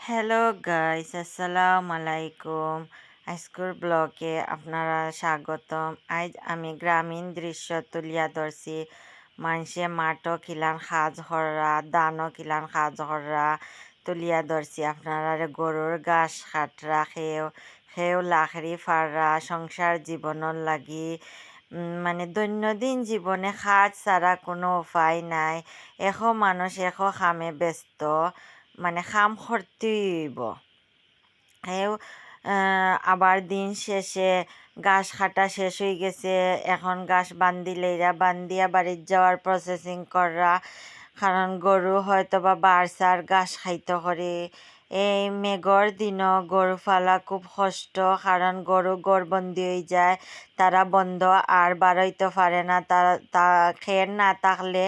Hello guys আসসালামু আলাইকুম আজকের ব্লগে আপনারা স্বাগতম। আজ আমি গ্রামীণ দৃশ্য তুলিয়া ধরছি। মানুষে মাঠও কিলান সাজ হররা, দানও কিলান সাজ হররা তুলিয়া ধরছি। আপনারা গরুর ঘাস খাটরা খেয়েও খেয়েও লাখরি ফাররা সংসার জীবনের লাগি। মানে দৈনন্দিন জীবনে কাজ ছাড়া কোনো উপায় নাই। এখ মানুষ, এখ কামে ব্যস্ত। মানে খাম হইব। এও আবার দিন শেষে ঘাস কাটা শেষ হয়ে গেছে, এখন ঘাস বান্ধিলেইরা বান্ধিয়া বাড়ির যাওয়ার প্রসেসিং করা, কারণ গরু হয়তো বা বারসার ঘাস খাইতে করে। এই মেঘর দিনও গরু ফালা খুব কষ্ট, কারণ গরু গড়বন্দি হয়ে যায়, তারা বন্ধ আর বাড়াইতে পারে না তারা তা, খের না থাকলে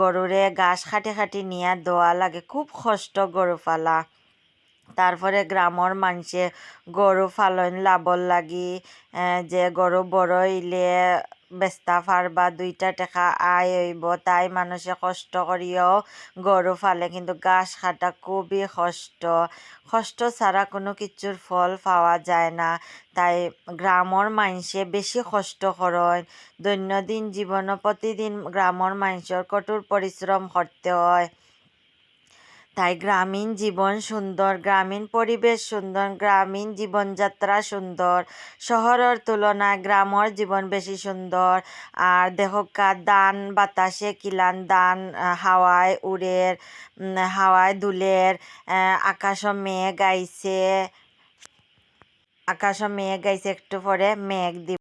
গরুরে ঘাস খাটি খাটি নিয়া দোয়া লাগে, খুব কষ্ট গরু ফালা। তারপরে গ্রামর মানুষে গরু ফালন লাবল লাগি যে গরু বড় হইলে বেস্তা ফারবা দুইটা টেকা আয় হইব তাই মানুষে কষ্ট করিও গরু ফালে, কিন্তু ঘাস কাটা খুবই কষ্ট। কষ্ট ছাড়া কোনো কিছুর ফল পাওয়া যায় না। তাই গ্রামর মানুষে বেশি কষ্ট করেন দৈনন্দিন জীবনে প্রতিদিন গ্রামর মানুষের কঠোর পরিশ্রম করতে হয়। তাই গ্রামীণ জীবন সুন্দর, গ্রামীণ পরিবেশ সুন্দর, গ্রামীণ জীবনযাত্রা সুন্দর। শহরের তুলনায় গ্রামের জীবন বেশি সুন্দর। আর দেখা দান, বাতাসে কিলান দান হাওয়ায় উড়ের হাওয়ায় দুলের আকাশ মেঘ আইছে আকাশ মেঘ আইছে, একটু পরে মেঘ দিব।